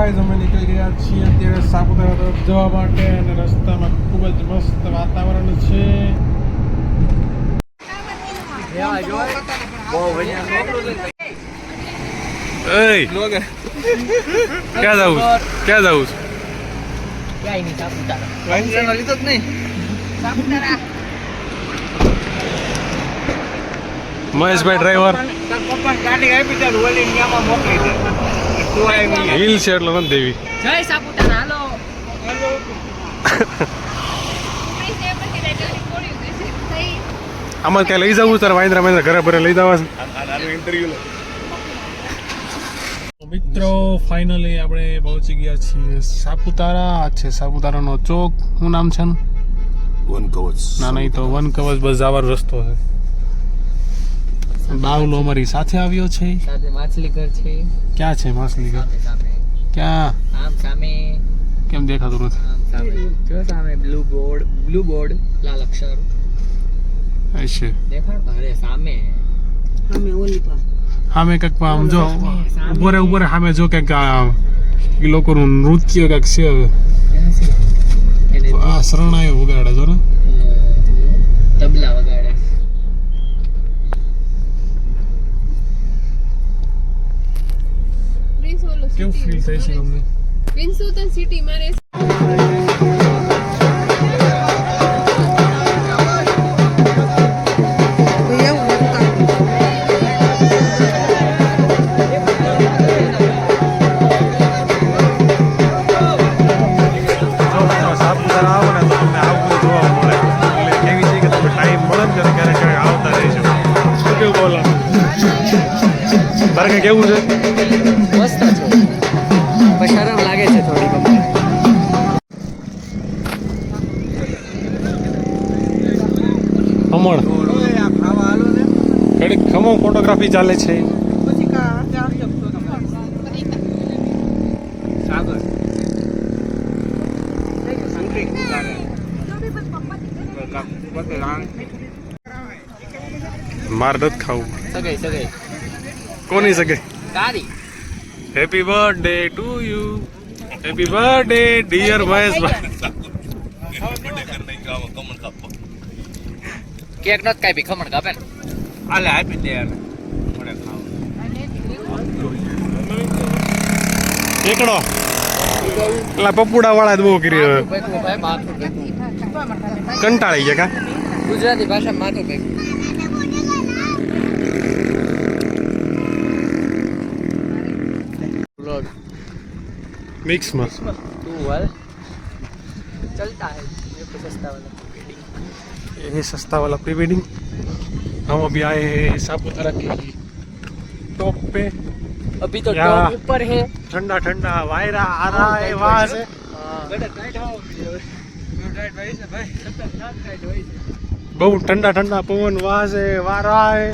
Guys અમે નીકળી ગયા છીએ અત્યારે સાપુતારા તરફ જવા માટે અને રસ્તામાં ખૂબ જ મસ્ત વાતાવરણ છે. ક્યાં જવું ક્યાં જવું સાપુતારા લીધો જ નહીં સાપુતારા મહેશભાઈ ડ્રાઈવર ગાડી આપી ઓલી મોકલી દે. હિલ છે એટલે નથી દેવી. જય સાપુતારા હાલો. આમાં ક્યાં લઈ જવું તારે વાંદરા વાંદરા ઘરે ભરે લઈ જવા મિત્રો ફાઇનલી આપણે પહોંચી ગયા છીએ સાપુતારા. આ છે સાપુતારાનો ચોક. શું નામ છે? વન કવચ ના નહીં તો વન કવચ બસ જવાનો રસ્તો છે. બાવલો અમારી સાથે આવ્યો છે. સાથે માછલી ઘર છે. ક્યાં છે માછલી ઘર સામે સામે. ક્યાં? આમ સામે. કેમ દેખાતું નથી? આમ સામે. જો સામે બ્લુ બોર્ડ બ્લુ બોર્ડ લાલ અક્ષર. હશે દેખાડ અરે સામે. સામે કંઈક આમ જો ઉપર ઉપર સામે જો કંઈક લોકોનું નૃત્ય કંઈક છે હવે. આ શરણાયો વગાડે જો ને. તબલા વગાડે કેવું ફીલ થાય છે તમને? વિન્સુતન સિટી મારે જો મિત્રો સાપુતારા ખમણ. ઘડીક ખમણ ફોટોગ્રાફી ચાલે છે. માર નથી ખાવું. સગાઈ સગાઈ. કોની શકે તારી. Happy birthday to you happy birthday dear Maheshbhai cake નો જ કાપી ખમણ કાપે ને. આલે આપી દે અને ખાવ. એકડો. એટલે પપુડા વાળા જ બહુ કરી હવે. કંટાળી ગયા કા? ગુજરાતી ભાષા માથું ભેગું. મિક્સમાં તું વાલ ચલતા હે. મેરે કો વાલા ये है सस्ता वाला प्री वेडिंग हम अभी आए हैं सापुतारा के टॉप पे। अभी तो ऊपर है। ठंडा ठंडा वायरा आ रहा हाँ, है वहाँ। से बहुत ठंडा ठंडा पवन वहाँ से वहाँ रहा है।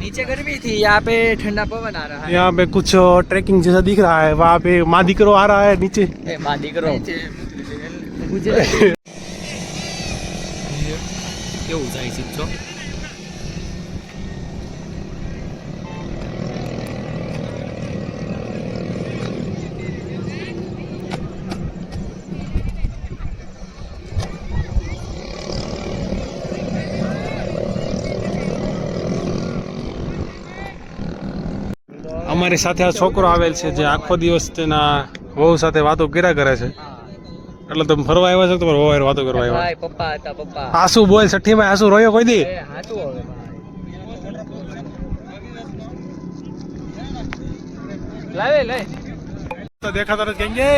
नीचे गर्मी थी यहाँ पे ठंडा पवन आ रहा है। यहाँ पे कुछ ट्रैकिंग जैसा दिख रहा है वहाँ पे मादिकरो आ रहा है नीचे। मादिकरो કેવું જાય છે અમારી સાથે આ છોકરો આવેલ છે, જે આખો દિવસ તેના વહુ સાથે વાતો કર્યા કરે છે. એટલે તમે ફરવા આવ્યા છો તમારા વાતો કરવા આવ્યા? ભાઈ પપ્પા હતા પપ્પા. આસુ બોલ સઠ્ઠીમાં આસુ રોયો કોઈ દી? એ હાચું હવે લાવે લે તો દેખાતો કેમ કે?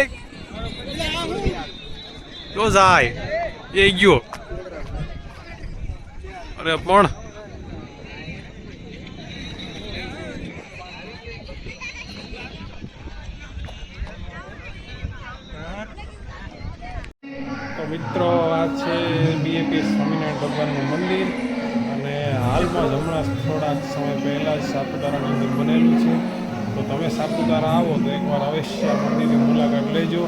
જો જાય એ ગયો. અરે પણ ભગવાનનું મંદિર અને હાલમાં જ હમણાં થોડાક સમય પહેલાં જ સાપુતારા મંદિર બનેલું છે. તો તમે સાપુતારા આવો તો એકવાર અવશ્ય મંદિરની મુલાકાત લેજો.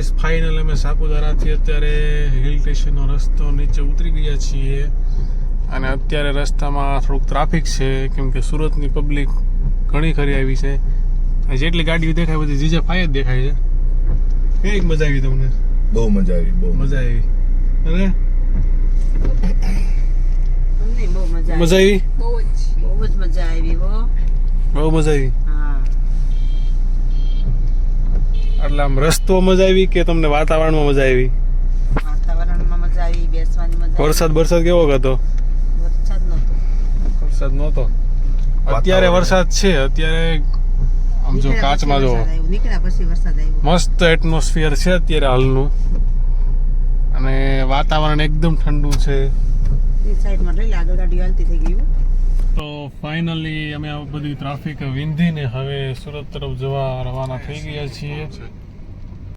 ગાઈસ ફાઇનલ અમે સાપુતારાથી અત્યારે હિલ સ્ટેશનનો રસ્તો નીચે ઉતરી ગયા છીએ. અને અત્યારે રસ્તામાં થોડુંક ટ્રાફિક છે કેમ કે સુરતની પબ્લિક ઘણી ખરી આવી છે. જેટલી ગાડીઓ દેખાય બધી જીજે ફાઈ જ દેખાય છે. કેવી મજા આવી તમને? બહુ મજા આવી બહુ મજા આવી. અને? મજા આવી? બહુ જ મજા આવી બહુ મજા આવી હા એટલે આમ રસ્તો મજા આવી કે તમને વાતાવરણમાં મજા આવી? વાતાવરણમાં મજા આવી બેસવાની મજા વરસાદ વરસાદ કેવો હતો? વરસાદ નહોતો. વરસાદ નહોતો? અત્યારે વરસાદ છે અત્યારે આમ જો કાચમાં જો. નીકળ્યા પછી વરસાદ આવ્યો. મસ્ત એટમોસ્ફિયર છે અત્યારે હાલનું. અને વાતાવરણ એકદમ ઠંડુ છે. સાઈડમાં લઈ આગળ ગાડી હાલતી થઈ ગયું તો ફાઇનલી અમે આ બધી ટ્રાફિક વિંધીને હવે સુરત તરફ જવા રવાના થઈ ગયા છીએ.